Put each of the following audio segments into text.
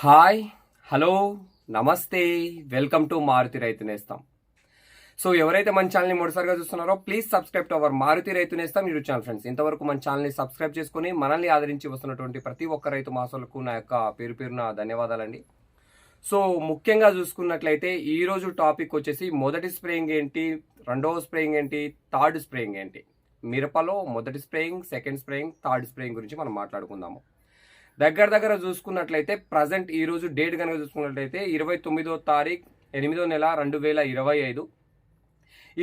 Hi hello నమస్తే welcome to Maruthi Raithu Nestham. So ఎవరైతే మన ఛానల్ని మొదటిసారిగా చూస్తున్నారో please subscribe to our Maruthi Raithu Nestham YouTube channel friends. ఇంతవరకు మన ఛానల్ని సబ్స్క్రైబ్ చేసుకుని మనల్ని ఆదరించి వస్తున్నటువంటి ప్రతి ఒక్క రైతు మాసాలకు నా యొక్క పేరు పేరున ధన్యవాదాలండి. సో ముఖ్యంగా చూసుకున్నట్లయితే ఈ రోజు టాపిక్ వచ్చేసి మొదటి స్ప్రేయింగ్ ఏంటి రెండవ స్ప్రేయింగ్ ఏంటి థర్డ్ స్ప్రేయింగ్ ఏంటి? మిరపలో మొదటి spraying second spraying third spraying గురించి మనం మాట్లాడుకుందాము. దగ్గర దగ్గర చూసుకున్నట్లయితే ప్రజెంట్ ఈ రోజు డేట్ కనుక చూసుకున్నట్లయితే ఇరవై తొమ్మిదో తారీఖు ఎనిమిదో నెల రెండు వేల ఇరవై ఐదు.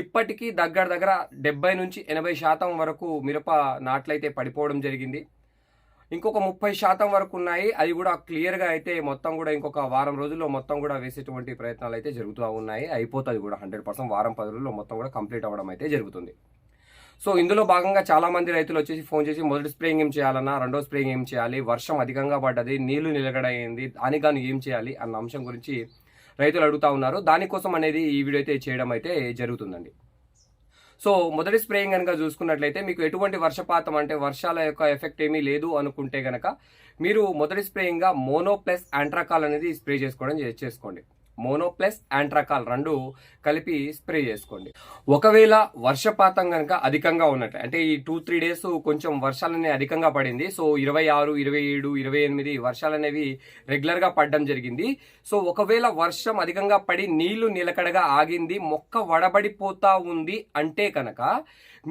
ఇప్పటికీ దగ్గర దగ్గర డెబ్బై నుంచి ఎనభై శాతం వరకు మిరప నాట్లయితే పడిపోవడం జరిగింది. ఇంకొక ముప్పై శాతం వరకు ఉన్నాయి. అది కూడా క్లియర్గా అయితే మొత్తం కూడా ఇంకొక వారం రోజుల్లో మొత్తం కూడా వేసేటువంటి ప్రయత్నాలు అయితే జరుగుతూ ఉన్నాయి. అయిపోతుంది కూడా హండ్రెడ్ పర్సెంట్ వారం పది రోజుల్లో మొత్తం కూడా కంప్లీట్ అవ్వడం అయితే జరుగుతుంది. సో ఇందులో భాగంగా చాలా మంది రైతులు వచ్చేసి ఫోన్ చేసి మొదటి స్ప్రేయింగ్ ఏం చేయాలన్నా రెండో స్ప్రేయింగ్ ఏం చేయాలి వర్షం అధికంగా పడ్డది నీళ్ళు నిలగడైంది దానికి గాను ఏం చేయాలి అన్న అంశం గురించి రైతులు అడుగుతా ఉన్నారు. దానికోసం అనేది ఈ వీడియో అయితే చేయడం అయితే జరుగుతుందండి. సో మొదటి స్ప్రేయింగ్ కనుక చూసుకున్నట్లయితే మీకు ఎటువంటి వర్షపాతం అంటే వర్షాల యొక్క ఎఫెక్ట్ ఏమీ లేదు అనుకుంటే గనక మీరు మొదటి స్ప్రేయింగ్గా మోనో ప్లస్ యాంట్రాకాల్ అనేది స్ప్రే చేసుకోవడం చేసుకోండి. మోనో ప్లస్ యాంట్రాకాల్ రెండు కలిపి స్ప్రే చేసుకోండి. ఒకవేళ వర్షపాతం కనుక అధికంగా ఉన్నట్టు అంటే ఈ టూ త్రీ డేస్ కొంచెం వర్షాలనే అధికంగా పడింది సో ఇరవై ఆరు ఇరవై ఏడు ఇరవై ఎనిమిది వర్షాలు అనేవి రెగ్యులర్గా పడడం జరిగింది. సో ఒకవేళ వర్షం అధికంగా పడి నీళ్ళు నిలకడగా ఆగింది మొక్క వడబడిపోతా ఉంది అంటే కనుక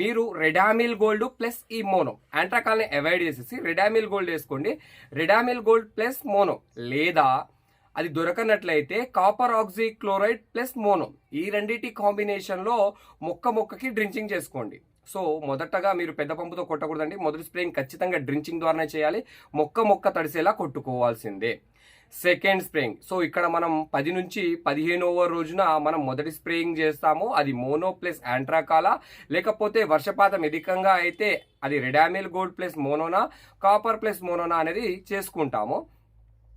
మీరు రెడామిల్ గోల్డ్ ప్లస్ ఈ మోనో యాంట్రాకాల్ని అవాయిడ్ చేసేసి రెడామిల్ గోల్డ్ వేసుకోండి. రెడామిల్ గోల్డ్ ప్లస్ మోనో లేదా అది దొరకనట్లయితే copper oxy chloride plus mono. ఈ రెండింటి కాంబినేషన్లో మొక్క మొక్కకి డ్రించింగ్ చేసుకోండి. సో మొదటగా మీరు పెద్ద పంపుతో కొట్టకూడదండి. మొదటి స్ప్రేయింగ్ ఖచ్చితంగా డ్రించింగ్ ద్వారానే చేయాలి. మొక్క మొక్క తడిసేలా కొట్టుకోవాల్సిందే. Second spraying. సో ఇక్కడ మనం పది నుంచి పదిహేను ఓవర్ రోజున మనం మొదటి స్ప్రేయింగ్ చేస్తాము. అది మోనో ప్లస్ యాంట్రాకాలా. లేకపోతే వర్షపాతం అధికంగా అయితే అది రెడామిల్ గోల్డ్ ప్లస్ మోనోనా కాపర్ ప్లస్ మోనోనా అనేది చేసుకుంటాము.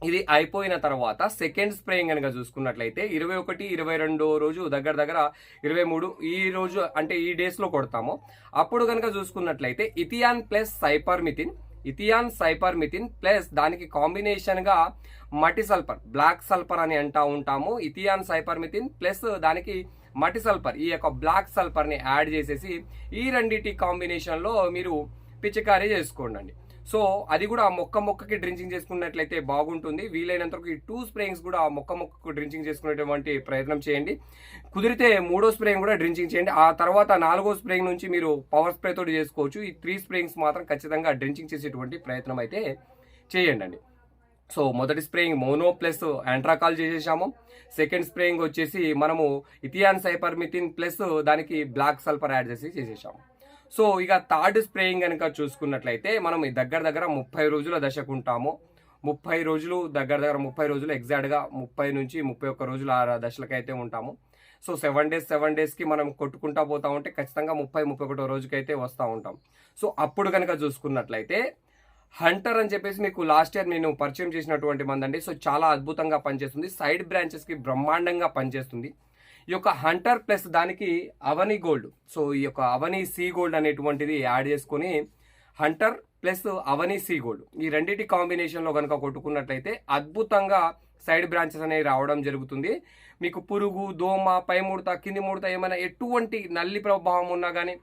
ఇది అయిపోయిన తర్వాత సెకండ్ స్ప్రేయింగ్ కనుక చూసుకున్నట్లయితే ఇరవై ఒకటి ఇరవై రెండో రోజు దగ్గర దగ్గర ఇరవై మూడు ఈ రోజు అంటే ఈ డేస్లో కొడతాము. అప్పుడు కనుక చూసుకున్నట్లయితే ethion plus cypermethrin ethion cypermethrin plus దానికి కాంబినేషన్గా మటి సల్ఫర్ బ్లాక్ సల్ఫర్ అని అంటూ ఉంటాము. ఇథియాన్ సైపర్మిథిన్ ప్లస్ దానికి మటి సల్ఫర్ ఈ యొక్క బ్లాక్ సల్ఫర్ని యాడ్ చేసేసి ఈ రెండింటి కాంబినేషన్లో మీరు పిచికారీ చేసుకోండి సో అది కూడా ఆ మొక్క మొక్కకి డ్రించింగ్ చేసుకున్నట్లయితే బాగుంటుంది. వీలైనంత వరకు ఈ టూ స్ప్రేయింగ్స్ కూడా ఆ మొక్క మొక్కకు డ్రించింగ్ చేసుకునేటువంటి ప్రయత్నం చేయండి. కుదిరితే మూడో స్ప్రేయింగ్ కూడా డ్రించింగ్ చేయండి. ఆ తర్వాత నాలుగో స్ప్రేయింగ్ నుంచి మీరు పవర్ స్ప్రే తోటి చేసుకోవచ్చు. ఈ త్రీ స్ప్రేయింగ్స్ మాత్రం ఖచ్చితంగా డ్రించింగ్ చేసేటువంటి ప్రయత్నం అయితే చేయండి సో మొదటి స్ప్రేయింగ్ మోనో ప్లస్ యాంట్రాకాల్ చేసేసాము. సెకండ్ స్ప్రేయింగ్ వచ్చేసి మనము ఇథియాన్ సైపర్మిథిన్ ప్లస్ దానికి బ్లాక్ సల్ఫర్ యాడ్ చేసి చేసేసాము. సో ఇక థర్డ్ స్ప్రేయింగ్ కనుక చూసుకున్నట్లయితే మనం ఈ దగ్గర దగ్గర ముప్పై రోజుల దశకు ఉంటాము. ముప్పై రోజులు దగ్గర దగ్గర ముప్పై రోజులు ఎగ్జాక్ట్గా ముప్పై నుంచి ముప్పై ఒక్క రోజులు ఆ దశలకైతే ఉంటాము. సో సెవెన్ డేస్ సెవెన్ డేస్కి మనం కొట్టుకుంటా పోతా ఉంటే ఖచ్చితంగా ముప్పై ముప్పై ఒకటో రోజుకైతే వస్తూ ఉంటాం. సో అప్పుడు కనుక చూసుకున్నట్లయితే హంటర్ అని చెప్పేసి మీకు లాస్ట్ ఇయర్ నేను పరిచయం చేసినటువంటి మందండి. సో చాలా అద్భుతంగా పనిచేస్తుంది. సైడ్ బ్రాంచెస్కి బ్రహ్మాండంగా పనిచేస్తుంది. ఈ యొక్క హంటర్ ప్లస్ దానికి అవని గోల్డ్. సో ఈ యొక్క అవని సీ గోల్డ్ అనేటువంటిది యాడ్ చేసుకొని hunter plus Avani C gold. ఈ రెండింటి కాంబినేషన్లో కనుక కొట్టుకున్నట్లయితే అద్భుతంగా సైడ్ బ్రాంచెస్ అనేవి రావడం జరుగుతుంది. మీకు పురుగు దోమ పై ముడత కింది ముడత ఏమైనా ఎటువంటి నల్లి ప్రభావం ఉన్నా కానీ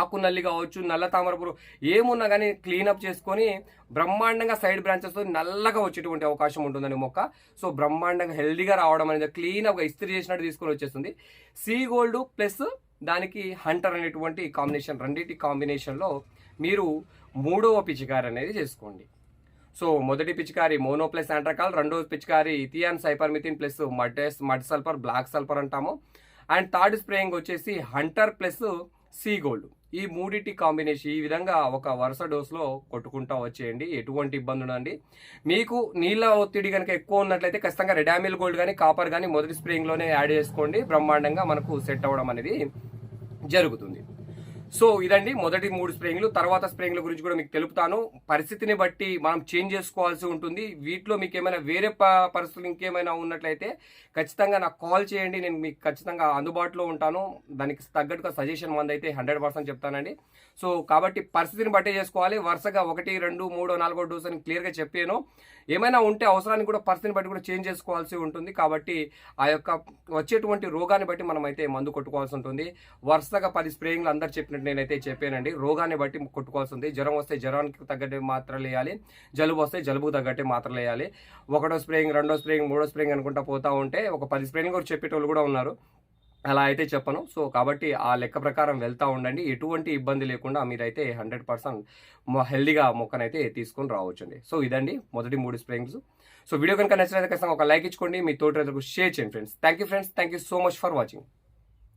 ఆకు నల్లి కావచ్చు నల్ల తామరపురు ఏమున్నా కానీ క్లీనప్ చేసుకొని బ్రహ్మాండంగా సైడ్ బ్రాంచెస్తో నల్లగా వచ్చేటువంటి అవకాశం ఉంటుందని మొక్క. సో బ్రహ్మాండంగా హెల్దీగా రావడం అనేది క్లీనప్గా ఇస్త్రీ చేసినట్టు తీసుకొని వచ్చేస్తుంది. సీ గోల్డ్ ప్లస్ దానికి హంటర్ అనేటువంటి కాంబినేషన్ రెండింటి కాంబినేషన్లో మీరు మూడవ పిచికారి అనేది చేసుకోండి. సో మొదటి పిచికారి మోనో ప్లస్ యాంట్రకాల్ రెండో పిచికారి ethion cypermethrin plus mud mud sulphur black sulphur అంటాము. అండ్ థర్డ్ స్ప్రేయింగ్ వచ్చేసి హంటర్ ప్లస్ సీ గోల్డ్ ఈ మూడిటి కాంబినేషన్ ఈ విధంగా ఒక వరుస డోస్లో కొట్టుకుంటా వచ్చేయండి. ఎటువంటి ఇబ్బంది ఉండండి మీకు నీళ్ళ ఒత్తిడి కనుక ఎక్కువ ఉన్నట్లయితే ఖచ్చితంగా రెడామిల్ గోల్డ్ కానీ కాపర్ కానీ మొదటి స్ప్రేయింగ్లోనే యాడ్ చేసుకోండి. బ్రహ్మాండంగా మనకు సెట్ అవ్వడం అనేది జరుగుతుంది. సో ఇదండి మొదటి మూడు స్ప్రేయింగ్లు తర్వాత స్ప్రేయింగ్ల గురించి కూడా మీకు తెలుపుతాను. పరిస్థితిని బట్టి మనం చేంజ్ చేసుకోవాల్సి ఉంటుంది. వీటిలో మీకు ఏమైనా వేరే ప- పరిస్థితులు ఇంకేమైనా ఉన్నట్లయితే ఖచ్చితంగా నాకు కాల్ చేయండి. నేను మీకు ఖచ్చితంగా అందుబాటులో ఉంటాను. దానికి తగ్గట్టుగా సజెషన్ మంది అయితే హండ్రెడ్ పర్సెంట్ చెప్తానండి. సో కాబట్టి పరిస్థితిని బట్టే చేసుకోవాలి. వరుసగా ఒకటి రెండు మూడో నాలుగో డోస్ అని క్లియర్గా చెప్పాను. ఏమైనా ఉంటే అవసరాన్ని కూడా పరిస్థితిని బట్టి కూడా చేంజ్ చేసుకోవాల్సి ఉంటుంది. కాబట్టి ఆ యొక్క వచ్చేటువంటి రోగాన్ని బట్టి మనం అయితే మందు కొట్టుకోవాల్సి ఉంటుంది. వరుసగా పది స్ప్రేయింగ్లు అందరు చెప్పినట్టు నేనైతే చెప్పానండి. రోగాన్ని బట్టి కొట్టుకోవాల్సి ఉంది జ్వరం వస్తే జ్వరానికి తగ్గట్టు మాత్రలు వేయాలి. జలుబు వస్తే జలుబుకు తగ్గట్టు మాత్రలు వేయాలి. ఒకటో స్ప్రేయింగ్ రెండో స్ప్రేయింగ్ మూడో స్ప్రేయింగ్ అనుకుంటా పోతా ఉంటే ఒక పది స్ప్రేయింగ్ కూడా చెప్పేటోళ్ళు కూడా ఉన్నారు. అలా అయితే చెప్పను. సో కాబట్టి ఆ లెక్క ప్రకారం వెళ్తూ ఉండండి. ఎటువంటి ఇబ్బంది లేకుండా మీరైతే హండ్రెడ్ పర్సెంట్ హెల్దీగా మొక్కనైతే తీసుకొని రావచ్చండి. సో ఇదండి మొదటి మూడు స్ప్రేయింగ్స్. సో వీడియో కనుక నచ్చినట్లయితే ఖచ్చితంగా ఒక లైక్ ఇచ్చుకోండి. మీ తోటి రైతులకు షేర్ చేయండి friends. Thank you friends. Thank you so much for watching.